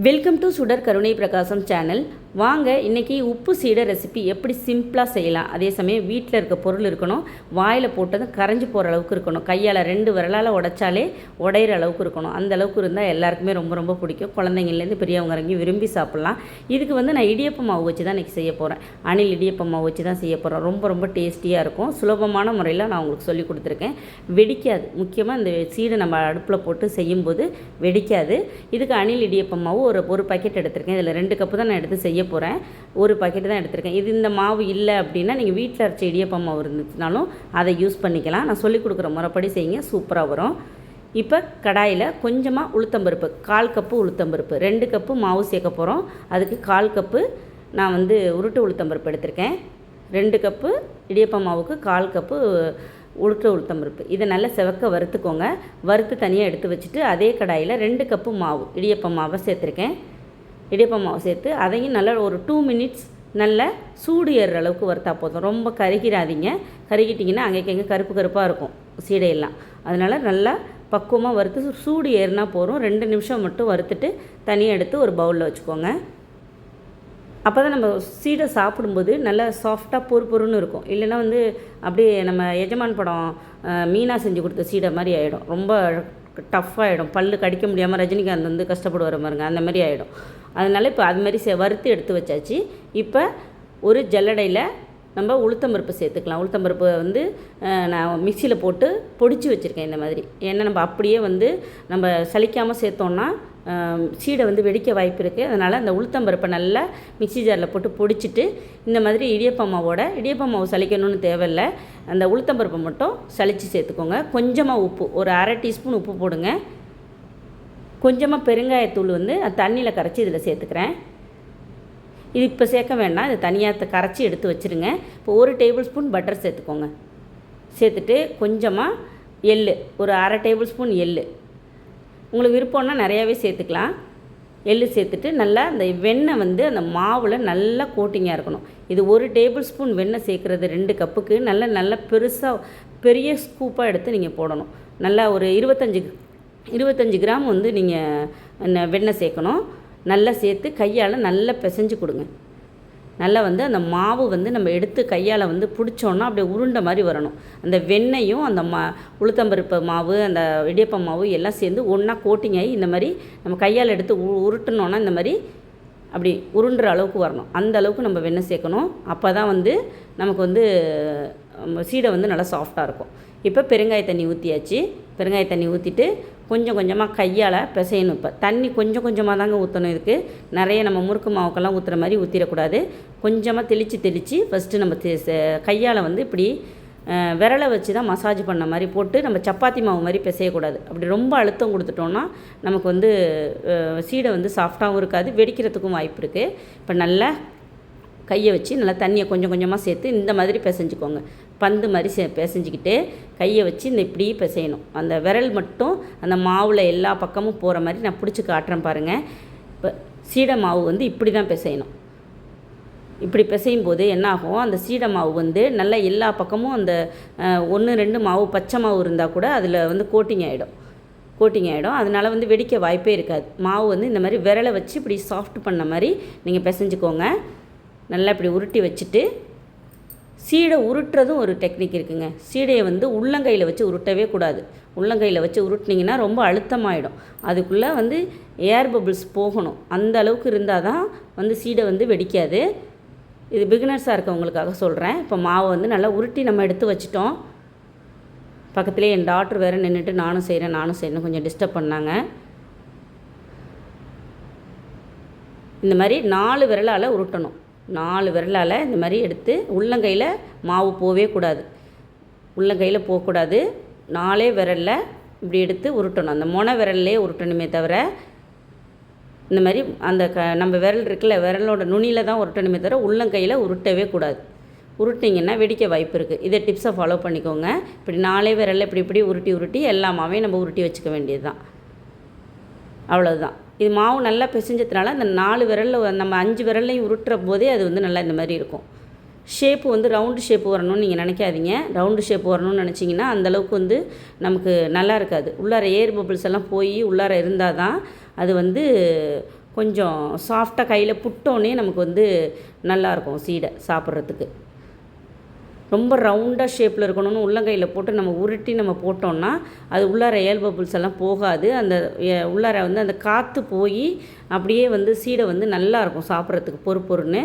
Welcome to சுடர் கருணை பிரகாசம் சேனல் வாங்க இன்றைக்கி உப்பு சீடை ரெசிபி எப்படி சிம்பிளாக செய்யலாம். அதே சமயம் வீட்டில் இருக்க பொருள் இருக்கணும். வாயில் போட்டதும் கரைஞ்சி போகிற அளவுக்கு இருக்கணும். கையால் ரெண்டு விரலால் உடைச்சாலே உடையிற அளவுக்கு இருக்கணும். அந்த அளவுக்கு இருந்தால் எல்லாருக்குமே ரொம்ப ரொம்ப பிடிக்கும். குழந்தைங்கள்லேருந்து பெரியவங்க இறங்கி விரும்பி சாப்பிட்லாம். இதுக்கு வந்து நான் இடியப்ப மாவு வச்சு தான் இன்றைக்கி செய்ய போகிறேன் அணில் இடியப்ப மாவு வச்சு தான் செய்ய போகிறேன் ரொம்ப ரொம்ப டேஸ்டியாக இருக்கும். சுலபமான முறையில் நான் உங்களுக்கு சொல்லி கொடுத்துருக்கேன். வெடிக்காது. முக்கியமாக இந்த சீடை நம்ம அடுப்பில் போட்டு செய்யும்போது வெடிக்காது. இதுக்கு அணில் இடியப்ப மாவு ஒரு ஒரு பாக்கெட் எடுத்திருக்கேன். இதில் ரெண்டு கப்பு தான் நான் எடுத்து செய்ய போகிறேன் ஒரு பாக்கெட் தான் எடுத்திருக்கேன். இது இந்த மாவு இல்லை அப்படின்னா நீங்கள் வீட்டில் அரைச்ச இடியப்பம் மாவு இருந்துச்சுனாலும் அதை யூஸ் பண்ணிக்கலாம். நான் சொல்லிக் கொடுக்குற முறைப்படி செய்யுங்க. சூப்பராக வரும். இப்போ கடாயில் கொஞ்சமாக உளுத்தம்பருப்பு கால் கப்பு உளுத்தம்பருப்பு ரெண்டு கப்பு மாவு சேர்க்க போகிறோம் அதுக்கு கால் கப்பு நான் வந்து உருட்டு உளுத்தம்பருப்பு எடுத்திருக்கேன். ரெண்டு கப்பு இடியப்பம் மாவுக்கு கால் கப்பு உளுட்ட உளுத்தம்பருப்பு இதை நல்லா செவக்க வறுத்துக்கோங்க. வறுத்து தனியாக எடுத்து வச்சுட்டு அதே கடாயில் ரெண்டு கப்பு மாவு இடியப்பம் மாவை சேர்த்துருக்கேன். இடியப்ப மாவு சேர்த்து அதையும் நல்லா ஒரு டூ மினிட்ஸ் நல்லா சூடு ஏறுற அளவுக்கு வறுத்தா போதும். ரொம்ப கருகிடாதீங்க. கருகிட்டிங்கன்னா அங்கேக்கு கருப்பு கருப்பாக இருக்கும் சீடையெல்லாம். அதனால் நல்லா பக்குவமாக வறுத்து சூடு ஏறினா போதும். ரெண்டு நிமிஷம் மட்டும் வறுத்துட்டு தனியாக எடுத்து ஒரு பவுலில் வச்சுக்கோங்க. அப்போ தான் நம்ம சீடை சாப்பிடும்போது நல்லா சாஃப்டாக பொறு பொறுன்னு இருக்கும். இல்லைன்னா வந்து அப்படியே நம்ம எஜமான் படம் மீனாக செஞ்சு கொடுத்த சீடை மாதிரி ஆகிடும் ரொம்ப டஃப்பாகிடும் பல்லு கடிக்க முடியாமல் ரஜினிகாந்த் வந்து கஷ்டப்படுவார் பாருங்க. அந்த மாதிரி ஆகிடும் அதனால் இப்போ அது மாதிரி சே வறுத்து எடுத்து வச்சாச்சு. இப்போ ஒரு ஜல்லடையில் நம்ம உளுத்தம்பருப்பு சேர்த்துக்கலாம். உளுத்தம்பருப்பு வந்து நான் மிக்சியில் போட்டு பொடிச்சு வச்சுருக்கேன் இந்த மாதிரி. ஏன்னா நம்ம அப்படியே வந்து நம்ம சலிக்காமல் சேர்த்தோன்னா சீடை வந்து வெடிக்க வாய்ப்பு இருக்குது அதனால் அந்த உளுத்தம்பருப்பை நல்லா மிக்ஸி ஜாரில் போட்டு பொடிச்சிட்டு இந்த மாதிரி இடியப்ப மாவோட இடியப்ப மாவு சலிக்கணும்னு தேவையில்லை. அந்த உளுத்தம்பருப்பை மட்டும் சலித்து சேர்த்துக்கோங்க. கொஞ்சமாக உப்பு ஒரு அரை டீஸ்பூன் உப்பு போடுங்க. கொஞ்சமாக பெருங்காயத்தூள் வந்து தண்ணியில் கரைச்சி இதில் சேர்த்துக்கிறேன். இது இப்போ சேர்க்க வேண்டாம். இது தனியாக கரைச்சி எடுத்து வச்சுருங்க. இப்போ ஒரு டேபிள் ஸ்பூன் பட்டர் சேர்த்துக்கோங்க. சேர்த்துட்டு கொஞ்சமாக எள்ளு ஒரு அரை டேபிள் ஸ்பூன் எள்ளு. உங்களுக்கு விருப்பம்னா நிறையாவே சேர்த்துக்கலாம். எள்ளு சேர்த்துட்டு நல்லா அந்த வெண்ணெய் வந்து அந்த மாவில் நல்லா கோட்டிங்காக இருக்கணும். இது ஒரு டேபிள் ஸ்பூன் வெண்ணெய் சேர்க்குறது ரெண்டு கப்புக்கு நல்லா நல்லா பெருசாக பெரிய ஸ்கூப்பாக எடுத்து நீங்கள் போடணும். நல்லா ஒரு இருபத்தஞ்சி இருபத்தஞ்சி கிராம் வந்து நீங்கள் வெண்ணெய் சேர்க்கணும். நல்லா சேர்த்து கையால் நல்லா பிசைஞ்சு கொடுங்க. நல்லா வந்து அந்த மாவு வந்து நம்ம எடுத்து கையால் வந்து பிடிச்சோன்னா அப்படியே உருண்டை மாதிரி வரணும். அந்த வெண்ணெயும் அந்த மா உளுத்தம்பருப்பு மாவு அந்த இடியப்ப மாவு எல்லாம் சேர்ந்து ஒன்றா கோட்டிங் ஆகி இந்த மாதிரி நம்ம கையால் எடுத்து உ உருட்டினோன்னா இந்த மாதிரி அப்படி உருண்டுற அளவுக்கு வரணும். அந்த அளவுக்கு நம்ம வெண்ணெய் சேர்க்கணும். அப்போ தான் வந்து நமக்கு வந்து நம்ம சீடை வந்து நல்லா சாஃப்டாக இருக்கும். இப்போ பெருங்காய தண்ணி ஊற்றியாச்சு பெருங்காய தண்ணி ஊற்றிட்டு கொஞ்சம் கொஞ்சமாக கையால் பிசையணும். இப்போ தண்ணி கொஞ்சம் கொஞ்சமாக தாங்க ஊற்றணும் இதுக்கு. நிறைய நம்ம முறுக்கு மாவுக்கெல்லாம் ஊற்றுற மாதிரி ஊற்றிடக்கூடாது கொஞ்சமாக தெளித்து தெளித்து ஃபஸ்ட்டு நம்ம தெ- கையால் வந்து இப்படி விரலை வச்சு தான் மசாஜ் பண்ண மாதிரி போட்டு நம்ம சப்பாத்தி மாவு மாதிரி பிசையக்கூடாது. அப்படி ரொம்ப அழுத்தம் கொடுத்துட்டோன்னா நமக்கு வந்து சீடை வந்து சாஃப்டாகவும் இருக்காது வெடிக்கிறதுக்கும் வாய்ப்பு இருக்குது இப்போ நல்லா கையை வச்சு நல்லா தண்ணியை கொஞ்சம் கொஞ்சமாக சேர்த்து இந்த மாதிரி பிசைஞ்சுக்கோங்க. பந்து மாதிரி சே பிசைஞ்சிக்கிட்டு கையை வச்சு இந்த இப்படி பிசையணும். அந்த விரல் மட்டும் அந்த மாவில் எல்லா பக்கமும் போகிற மாதிரி நான் பிடிச்சி காட்டுறேன் பாருங்கள் இப்போ சீடை மாவு வந்து இப்படி தான் பிசையணும். இப்படி பிசையும் போது என்ன ஆகும்? அந்த சீடை மாவு வந்து நல்லா எல்லா பக்கமும் அந்த ஒன்று ரெண்டு மாவு பச்சை மாவு இருந்தால் கூட அதில் வந்து கோட்டிங் ஆகிடும் கோட்டிங் ஆகிடும் அதனால் வந்து வெடிக்க வாய்ப்பே இருக்காது. மாவு வந்து இந்த மாதிரி விரலை வச்சு இப்படி சாஃப்ட் பண்ண மாதிரி நீங்கள் பிசைஞ்சுக்கோங்க. நல்லா இப்படி உருட்டி வச்சுட்டு சீடை உருட்டுறதும் ஒரு டெக்னிக் இருக்குங்க. சீடையை வந்து உள்ளங்கையில் வச்சு உருட்டவே கூடாது. உள்ளங்கையில் வச்சு உருட்டினீங்கன்னா ரொம்ப அழுத்தமாயிடும். அதுக்குள்ளே வந்து ஏர் பபிள்ஸ் போகணும். அந்த அளவுக்கு இருந்தால் தான் வந்து சீடை வந்து வெடிக்காது. இது பிகினர்ஸாக இருக்கவங்களுக்காக சொல்கிறேன் இப்போ மாவை வந்து நல்லா உருட்டி நம்ம எடுத்து வச்சிட்டோம். பக்கத்துலேயே என் டாக்டர் வேறு நின்றுட்டு நானும் செய்கிறேன் நானும் செய்கிறேன் கொஞ்சம் டிஸ்டர்ப் பண்ணாங்க. இந்த மாதிரி நாலு விரலால் உருட்டணும். நாலு விரலால் இந்த மாதிரி எடுத்து உள்ளங்கையில் மாவு போவே கூடாது. உள்ளங்கையில் போகக்கூடாது நாலே விரலில் இப்படி எடுத்து உருட்டணும். அந்த மொன விரல்லே உருட்டணுமே தவிர இந்த மாதிரி அந்த க நம்ம விரல் இருக்குல்ல விரலோட நுனியில் தான் உருட்டணுமே தவிர உள்ளங்கையில் உருட்டவே கூடாது. உருட்டிங்கன்னா வெடிக்க வாய்ப்பு இருக்குது இதை டிப்ஸை ஃபாலோ பண்ணிக்கோங்க. இப்படி நாலே விரலில் இப்படி இப்படி உருட்டி உருட்டி எல்லாமாவே நம்ம உருட்டி வச்சுக்க வேண்டியது தான் அவ்வளோதான் இது மாவு நல்லா பிசைஞ்சதுனால அந்த நாலு விரலில் நம்ம அஞ்சு விரல்லையும் உருட்டுற போதே அது வந்து நல்லா இந்த மாதிரி இருக்கும். ஷேப்பு வந்து ரவுண்டு ஷேப் வரணும்னு நீங்கள் நினைக்காதீங்க. ரவுண்டு ஷேப் வரணும்னு நினச்சிங்கன்னா அந்தளவுக்கு வந்து நமக்கு நல்லா இருக்காது. உள்ளார ஏர் பபிள்ஸ் எல்லாம் போய் உள்ளார இருந்தால் தான் அது வந்து கொஞ்சம் சாஃப்டாக கையில் புட்டோன்னே நமக்கு வந்து நல்லாயிருக்கும் சீடை சாப்பிட்றதுக்கு. ரொம்ப ரவுண்டாக ஷேப்பில் இருக்கணும்னு உள்ளங்கையில் போட்டு நம்ம உருட்டி நம்ம போட்டோம்னா அது உள்ளார ஏல் பபுள்ஸ் எல்லாம் போகாது. அந்த உள்ளார வந்து அந்த காற்று போய் அப்படியே வந்து சீடை வந்து நல்லாயிருக்கும் சாப்பிட்றதுக்கு பொறு பொறுன்னு.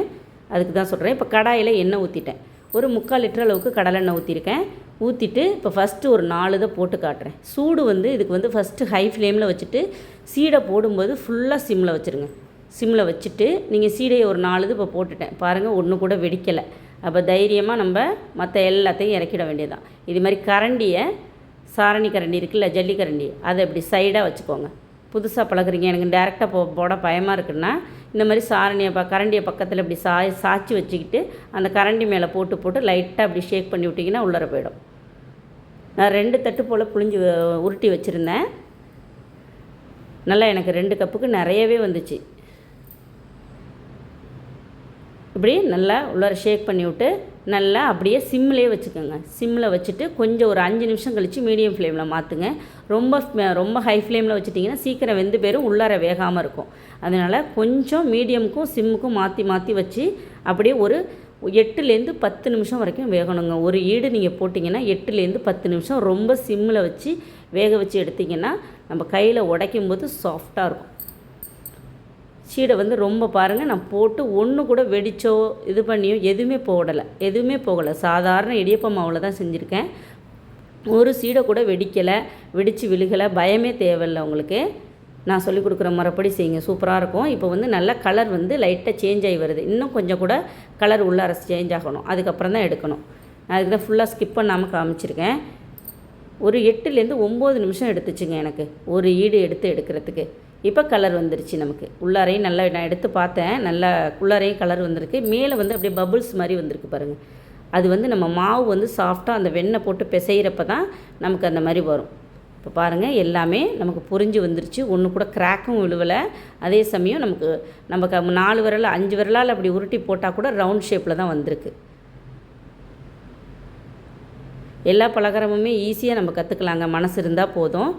அதுக்கு தான் சொல்கிறேன் இப்போ கடாயில் எண்ணெய் ஊற்றிட்டேன் ஒரு முக்கால் லிட்டர் அளவுக்கு கடலெண்ணெய் ஊற்றிருக்கேன் ஊற்றிட்டு இப்போ ஃபஸ்ட்டு ஒரு நாலு இதை போட்டு காட்டுறேன். சூடு வந்து இதுக்கு வந்து ஃபஸ்ட்டு ஹை ஃப்ளேமில் வச்சுட்டு சீடை போடும்போது ஃபுல்லாக சிம்மில் வச்சுருங்க. சிம்மில் வச்சுட்டு நீங்கள் சீடையை ஒரு நாலு இது இப்போ போட்டுட்டேன். பாருங்கள் ஒன்று கூட வெடிக்கலை. அப்போ தைரியமாக நம்ம மற்ற எல்லாத்தையும் இறக்கிட வேண்டியதான் இது மாதிரி கரண்டியை சாரணி கரண்டி இருக்குல்ல ஜல்லி கரண்டி அதை இப்படி சைடாக வச்சுக்கோங்க. புதுசாக பழகுறீங்க எனக்கு டேரெக்டாக போ போட பயமாக இருக்குன்னா இந்த மாதிரி சாரணியை ப கரண்டியை பக்கத்தில் இப்படி சா சாய்ச்சி வச்சுக்கிட்டு அந்த கரண்டி மேலே போட்டு போட்டு லைட்டாக அப்படி ஷேக் பண்ணி விட்டிங்கன்னா உள்ளர போயிடும். நான் ரெண்டு தட்டு போல் புளிஞ்சு உருட்டி வச்சுருந்தேன். நல்லா எனக்கு ரெண்டு கப்புக்கு நிறையவே வந்துச்சு. இப்படி நல்லா உள்ளார ஷேக் பண்ணி விட்டு நல்லா அப்படியே சிம்மிலே வச்சுக்கோங்க. சிம்மில் வச்சுட்டு கொஞ்சம் ஒரு அஞ்சு நிமிஷம் கழித்து மீடியம் ஃப்ளேமில் மாற்றுங்க ரொம்ப ரொம்ப ஹை ஃப்ளேமில் வச்சுட்டிங்கன்னா சீக்கிரம் வெந்து பேரும் உள்ளார வேகாமல் இருக்கும். அதனால் கொஞ்சம் மீடியமுக்கும் சிம்முக்கும் மாற்றி மாற்றி வச்சு அப்படியே ஒரு எட்டுலேருந்து பத்து நிமிஷம் வரைக்கும் வேகணுங்க. ஒரு ஈடு நீங்கள் போட்டிங்கன்னா எட்டுலேருந்து பத்து நிமிஷம் ரொம்ப சிம்மில் வச்சு வேக வச்சு எடுத்திங்கன்னா நம்ம கையில் உடைக்கும் போது சாஃப்டாக இருக்கும். சீடை வந்து ரொம்ப பாருங்கள் நான் போட்டு ஒன்று கூட வெடிச்சோ இது பண்ணியோ எதுவுமே போடலை. எதுவுமே போகலை. சாதாரண இடியப்ப மாவில் தான் செஞ்சுருக்கேன். ஒரு சீடை கூட வெடிக்கலை வெடித்து விழுகலை. பயமே தேவையில்லை உங்களுக்கு. நான் சொல்லிக் கொடுக்குற முறைப்படி செய்யுங்க. சூப்பராக இருக்கும். இப்போ வந்து நல்ல கலர் வந்து லைட்டாக சேஞ்ச் ஆகி வருது. இன்னும் கொஞ்சம் கூட கலர் உள்ளார சேஞ்ச் ஆகணும். அதுக்கப்புறம் தான் எடுக்கணும். நான் அதுக்கு தான் ஃபுல்லாக ஸ்கிப் பண்ணாமல் காமிச்சிருக்கேன். ஒரு எட்டுலேருந்து ஒம்பது நிமிஷம் எடுத்துச்சுங்க எனக்கு. ஒரு ஈடு எடுத்து எடுக்கிறதுக்கு. இப்போ கலர் வந்துருச்சு நமக்கு. உள்ளாரையும் நல்லா நான் எடுத்து பார்த்தேன். நல்லா உள்ளாரையும் கலர் வந்திருக்கு. மேலே வந்து அப்படியே பபுள்ஸ் மாதிரி வந்திருக்கு பாருங்கள் அது வந்து நம்ம மாவு வந்து சாஃப்டாக அந்த வெண்ணெய் போட்டு பிசைகிறப்ப தான் நமக்கு அந்த மாதிரி வரும். இப்போ பாருங்கள் எல்லாமே நமக்கு புரிஞ்சு வந்துருச்சு. ஒன்று கூட கிராக்கும் விழுவலை. அதே சமயம் நமக்கு நமக்கு நாலு விரல் அஞ்சு விரலால் அப்படி உருட்டி போட்டால் கூட ரவுண்ட் ஷேப்பில் தான் வந்திருக்கு. எல்லா பலகாரமுமே ஈஸியாக நம்ம கற்றுக்கலாங்க மனசு இருந்தால் போதும்.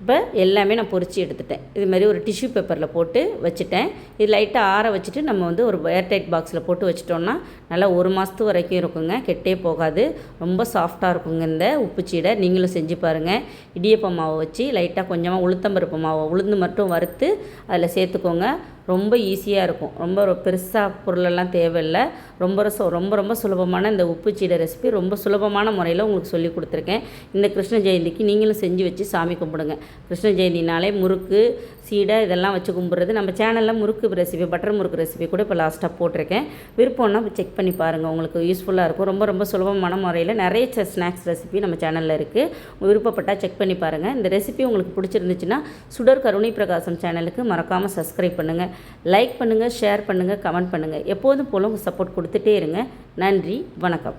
இப்போ எல்லாமே நான் பொரிச்சு எடுத்துட்டேன். இது மாதிரி ஒரு டிஷ்யூ பேப்பரில் போட்டு வச்சுட்டேன். இது லைட்டாக ஆற வச்சுட்டு நம்ம வந்து ஒரு ஏர்டைட் பாக்ஸில் போட்டு வச்சிட்டோம்னா நல்லா ஒரு மாதத்து வரைக்கும் இருக்குங்க. கெட்டே போகாது. ரொம்ப சாஃப்டாக இருக்குங்க இந்த உப்புச்சீடை நீங்களும் செஞ்சு பாருங்கள் இடியப்ப மாவை வச்சு லைட்டாக கொஞ்சமாக உளுத்தம்பருப்பு மாவை உளுந்து மட்டும் வறுத்து அதில் சேர்த்துக்கோங்க. ரொம்ப ஈஸியாக இருக்கும். ரொம்ப ரொ- பெருசாக பொருளெல்லாம் தேவையில்லை. ரொம்ப ரொம்ப ரொம்ப சுலபமான இந்த உப்பு சீடை ரெசிபி ரொம்ப சுலபமான முறையில் உங்களுக்கு சொல்லி கொடுத்துருக்கேன். இந்த கிருஷ்ண ஜெயந்திக்கு நீங்களும் செஞ்சு வச்சு சாமி கும்பிடுங்க. கிருஷ்ண ஜெயந்தினாலே முறுக்கு சீடை இதெல்லாம் வச்சு கும்பிட்றது. நம்ம சேனலில் முறுக்கு ரெசிபி பட்டர் முறுக்கு ரெசிபி கூட இப்போ லாஸ்ட்டாக போட்டிருக்கேன். விருப்பம்னா செக் பண்ணி பாருங்கள் உங்களுக்கு யூஸ்ஃபுல்லாக இருக்கும். ரொம்ப ரொம்ப சுலபமான முறையில் நிறைய ஸ்நாக்ஸ் ரெசிபி நம்ம சேனலில் இருக்குது விருப்பப்பட்டால் செக் பண்ணி பாருங்கள் இந்த ரெசிபி உங்களுக்கு பிடிச்சிருந்துச்சுன்னா சுடர் கருணை பிரகாசம் சேனலுக்கு மறக்காமல் சப்ஸ்கிரைப் பண்ணுங்கள் லைக் பண்ணுங்கள் ஷேர் பண்ணுங்கள் கமெண்ட் பண்ணுங்கள் எப்போதும் போல உங்கள் சப்போர்ட் கொடுத்துட்டே இருங்க. நன்றி வணக்கம்.